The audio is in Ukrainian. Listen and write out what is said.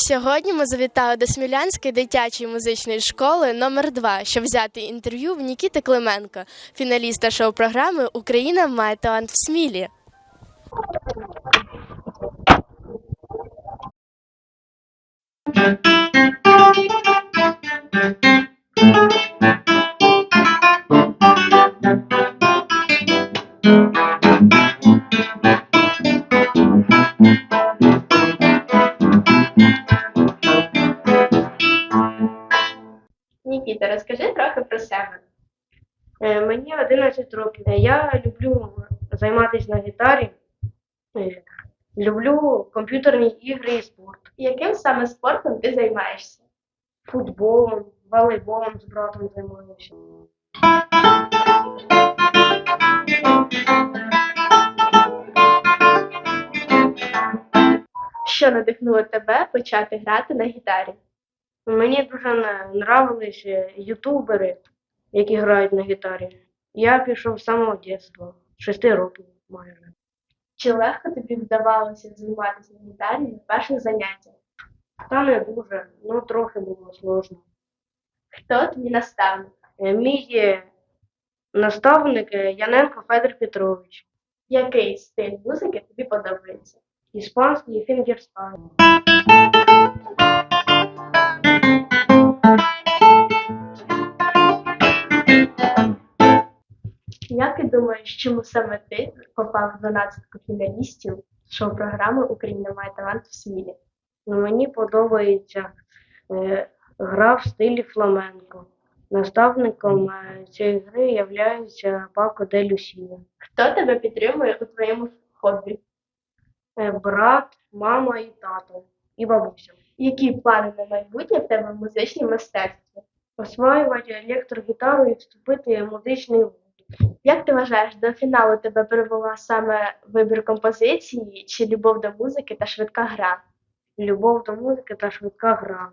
Сьогодні ми завітали до Смілянської дитячої музичної школи номер 2 щоб взяти інтерв'ю в Нікіти Клименко, фіналіста шоу-програми Україна має талант в Смілі. Нікіта, розкажи трохи про себе. Е, Мені 11 років. Е, Я люблю займатися на гітарі. Е, Люблю комп'ютерні ігри і спорт. Яким саме спортом ти займаєшся? Футболом, волейболом з братом займаюся. Що надихнуло тебе почати грати на гітарі? Мені дуже е, ютубери, які грають на гітарі. Я пішов з самого дитинства, 6 років майже. Чи легко тобі вдавалося займатися на гітарі на перших заняттях? Та не дуже, ну трохи було сложно. Хто твій наставник? Е, Мій наставник е, Яненко Федор Петрович. Який стиль музики тобі подобається? Іспанський фінгерстайл. Як ти думаєш, чому саме ти попав в 12 фіналістів шоу-програми Україна має талант в Смілі? Ну, Мені подобається е, гра в стилі фламенко. Наставником е, цієї гри є Пако де Люсія. Хто тебе підтримує у твоєму хобі? Е, брат, мама і тато, і бабуся. Які плани на майбутнє в тебе в музичній мистецтві? Осваювати електрогітару і вступити в музичний гурт. Як ти вважаєш, до фіналу тебе привела саме вибір композиції чи любов до музики та швидка гра? Любов до музики та швидка гра.